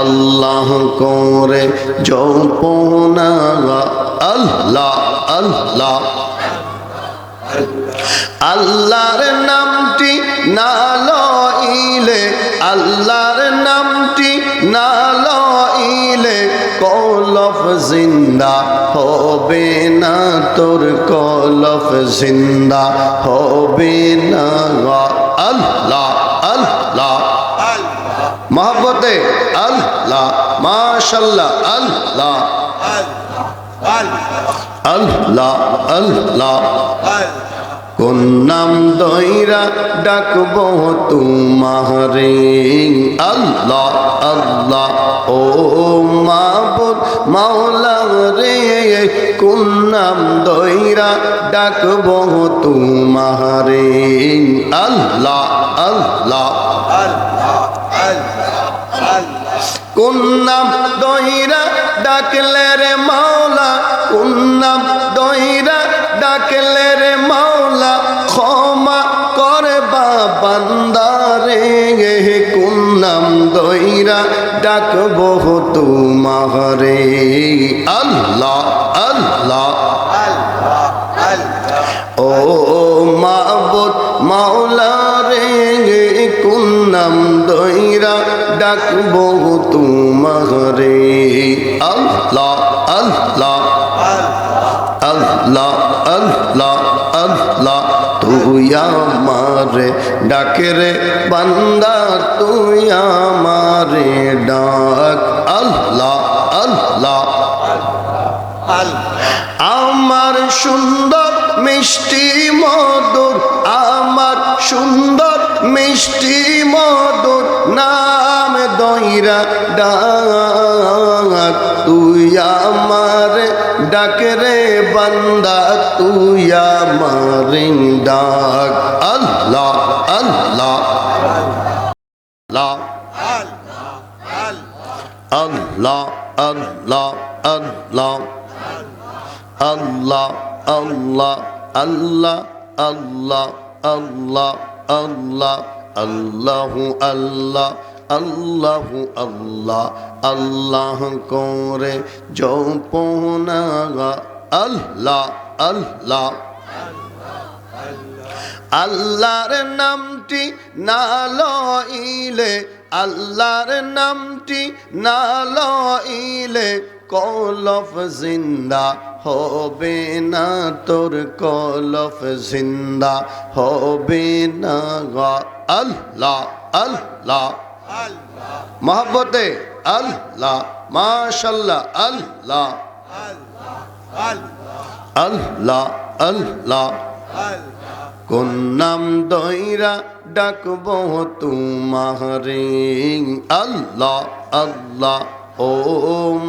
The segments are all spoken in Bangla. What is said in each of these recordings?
আল্লাহ করে জপনা আল্লাহ আল্লাহ। আল্লাহর নামটি না লইলে আল্লাহর নামটি না লইলে কলফ জিন্দা হবে না তোর কলফ জিন্দা হবে না। আল্লাহ আল্লাহ। মহব্বতে আল্লাহ মাশাল্লাহ আল্লাহ। আল্লাহ আল্লাহ। কোন নাম দইরা ডাকব তুমারে? আল্লাহ আল্লাহ, ও মাবুদ মাওলা রে, কোন নাম দইরা ডাকব তুমারে? আল্লাহ আল্লাহ, কোন নাম দইরা ডাকলে রে মাওলা? কোন নাম দইরা ডাকলে বান্দারে কোন নাম দইরা ডাকব তুমারে? আল্লাহ আল্লাহ। ও মাবুদ মাওলা রে কোন নাম দইরা ডাকব তুমারে? আল্লাহ আল্লাহ। আল্লাহ আল্লাহ আল্লাহ তুই আমারে ডাকে রে বান্দা তুই আমারে ডাক। আল্লাহ আল্লাহ। আমার সুন্দর মিষ্টি মধুর, আমার সুন্দর মিষ্টি মধুর নাম দইরা ডাক। তুই আমার ডাক রে বান্দা, তুই আমার ডাক। আল্লাহ আল্লাহ আল্লাহ আল্লাহ আল্লাহ আল্লাহ আল্লাহ আল্লাহ আল্লাহ আল্লাহ আল্লাহ আল্লাহ, আল্লাহু আল্লাহ আল্লাহু আল্লাহ আল্লাহ করে জপনা আল্লাহ আল্লাহ। আল্লাহর নামটি না লইলে আল্লাহর নামটি না লইলে কলফ জিন্দা হবে না, তোর কলফ জিন্দা হবে না গা। আল্লাহ আল্লাহ। মহব্বতে, আল্লাহ, মাশাল্লাহ, আল্লাহ। আল্লাহ আল্লাহ। কোন নাম দইরা ডাকব তুমারে আল্লাহ আল্লাহ, ও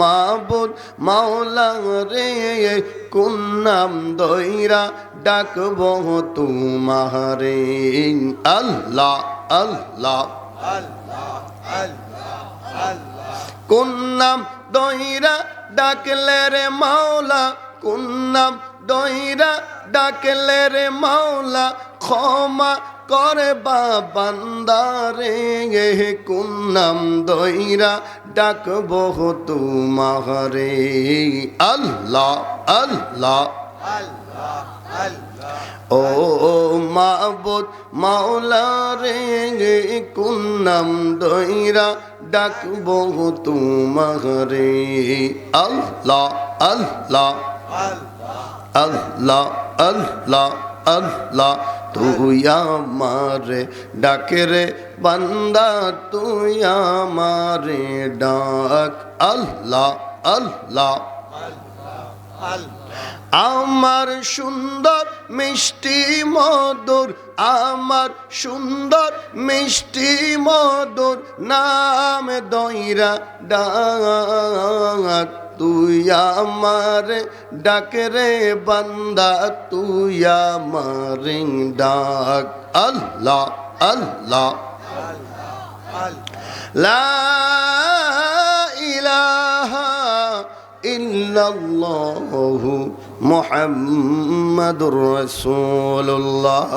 মাবুদ, মাওলা রে, কোন নাম দইরা ডাকব তুমারে আল্লাহ আল্লাহ, কোন নাম দইরা ডাকলে রে মাওলা? কোন নাম দইরা ডাকলে রে মাওলা, ক্ষমা করে বান্দারে কোন নাম দইরা ডাকব তুমারে? আল্লাহ আল্লাহ। ও মাবুদ, মাওলা রে কোন নাম দইরা ডাকব তুমারে? আল্লাহ আল্লাহ আল্লাহ। আল্লাহ আল্লাহ আল্লাহ, তুই আমারে ডাকে রে, বান্দা, তুই আমারে ডাক। আল্লাহ আল্লাহ। আমার সুন্দর মিষ্টি মধুর, আমার সুন্দর মিষ্টি মধুর নাম দইরা ডাক। তুই আমার ডাকরে বান্দা, তুই আমার ডাক। আল্লাহ আল্লাহ। লা ইলাহা ইল্লাল্লাহু মুহাম্মাদুর রাসূলুল্লাহ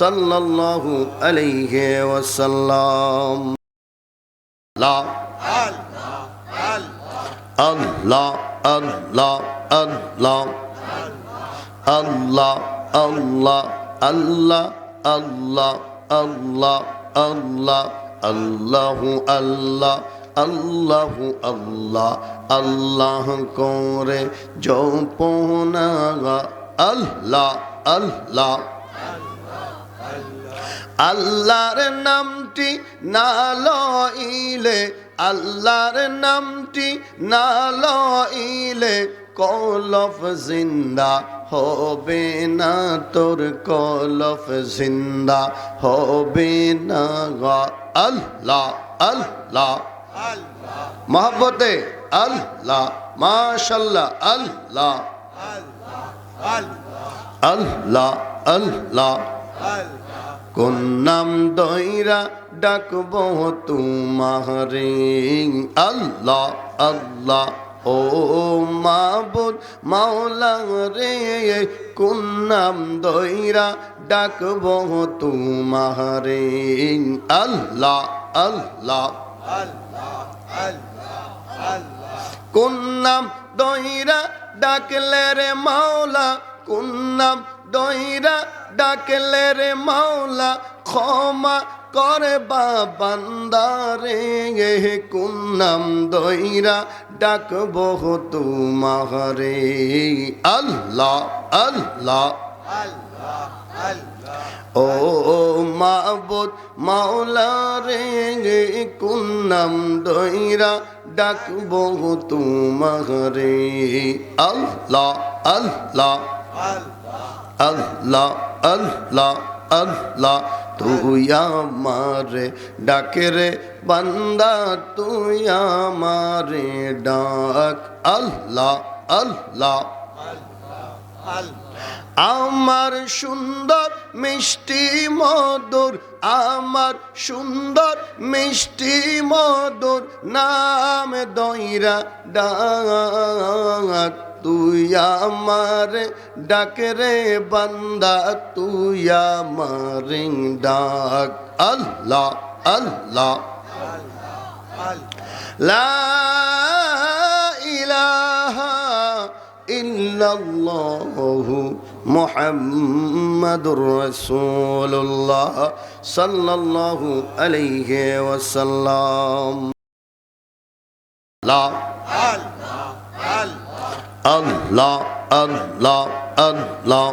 সাল্লাল্লাহু আলাইহি ওয়াসাল্লাম। লা আল্লাহ আল্লাহ আল্লাহ। আল্লাহ আল্লাহ আল্লাহ আল্লাহ আল্লাহ আল্লাহ। আল্লাহু আল্লাহ আল্লাহু আল্লাহ। আল্লাহ করে জপনা আল্লাহ আল্লাহ। আল্লাহর নামটি না লইলে আল্লাহর নামটি না লইলে কলফ জিন্দা হবে না তোর কলফ জিন্দা হবে না গা। আল্লাহ আল্লাহ। মহব্বতে আল্লাহ মাশাল্লাহ আল্লাহ। আল্লাহ আল্লাহ। কোন নাম দইরা ডাকব তোমারে আল্লাহ আল্লাহ, ও মাবুদ মাওলা রে কোন নাম দইরা ডাকব তোমারে আল্লাহ আল্লাহ, কোন নাম দইরা ডাকলে রে মাওলা? কোন নাম দইরা ডাকলে রে মাওলা, ক্ষমা করে বা বান্দারে কোন নাম দইরা ডাকব তোমারে? আল্লাহ আল্লাহ। ও মাবুদ মাওলা রে কোন নাম দইরা ডাকব তোমারে? আল্লাহ আল্লাহ আল্লাহ। আল্লাহ। আল্লাহ আল্লাহ, তুই আমারে ডাকে রে, বান্দা, তুই আমারে ডাক। আল্লাহ আল্লাহ। আমার সুন্দর মিষ্টি মধুর, আমার সুন্দর মিষ্টি মধুর নাম দইরা ডাক। তুই আমার ডাক রে বান্দা, তুই আমার ডাক। আল্লাহ আল্লাহ। লা ইলাহা ইল্লাল্লাহু মুহাম্মাদুর রাসূলুল্লাহ সাল্লাল্লাহু আলাইহি ওয়াসাল্লাম। লা আল্লাহ আল্লাহ আল্লাহ।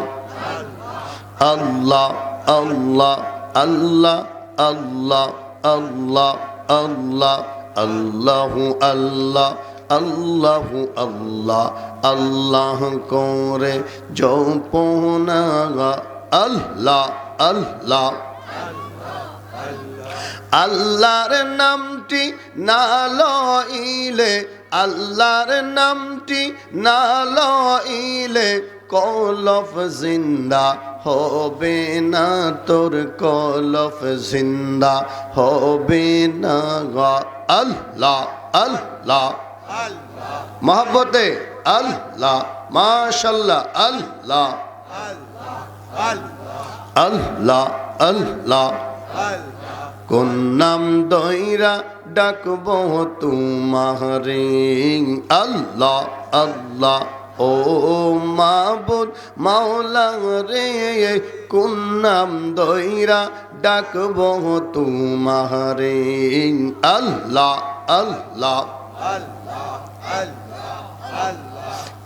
আল্লাহ আল্লাহ আল্লাহ আল্লাহ আল্লাহ আল্লাহ। আল্লাহু আল্লাহ আল্লাহু আল্লাহ। আল্লাহ করে জপনা আল্লাহ আল্লাহ। আল্লাহর নামটি না লইলে আল্লাহর নামটি না লইলে কলফ জিন্দা হবে না, তোর কলফ জিন্দা হবে না গা। আল্লাহ আল্লাহ। মহব্বতে, আল্লাহ, মাশাল্লাহ, আল্লাহ। আল্লাহ আল্লাহ। কোন নাম দইরা ডাকব তোমারে। আল্লাহ আল্লাহ, ও মাবুদ মাওলা রে কোন নাম দইরা ডাকব তোমারে। আল্লাহ আল্লাহ,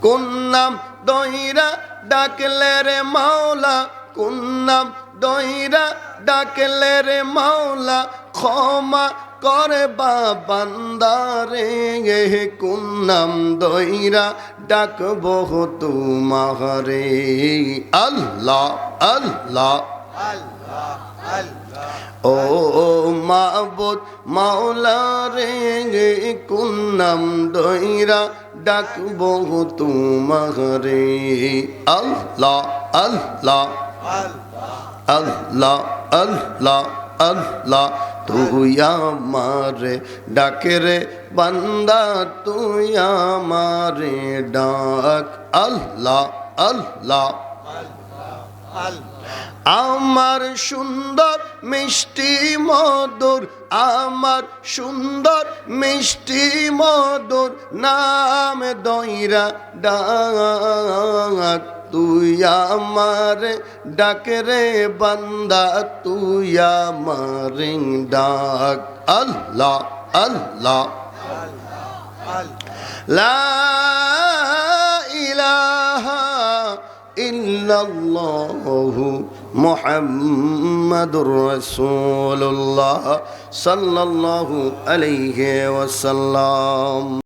কোন নাম দইরা ডাকলে রে মাওলা, কোন নাম দইরা ডাকলে রে মাওলা, ক্ষমা করে বা বান্দারে কোন নাম দইরা ডাকব তোমারে? আল্লাহ আল্লাহ। ও মাবুদ মাওলা রে কোন নাম দইরা ডাকব তোমারে? আল্লাহ আল্লাহ। আল্লাহ আল্লাহ আল্লাহ। তুই আমারে ডাকে রে, বান্দা তুই আমারে ডাক। আল্লাহ আল্লাহ। আমার সুন্দর মিষ্টি মধুর, আমার সুন্দর মিষ্টি মধুর নাম দইরা ডাক। তুই আমার ডাক রে বান্দা, তুই আমার ডাক। আল্লাহ আল্লাহ। লা ইলাহা ইল্লাল্লাহু মুহাম্মাদুর রাসূলুল্লাহ সাল্লাল্লাহু আলাইহি ওয়াসাল্লাম।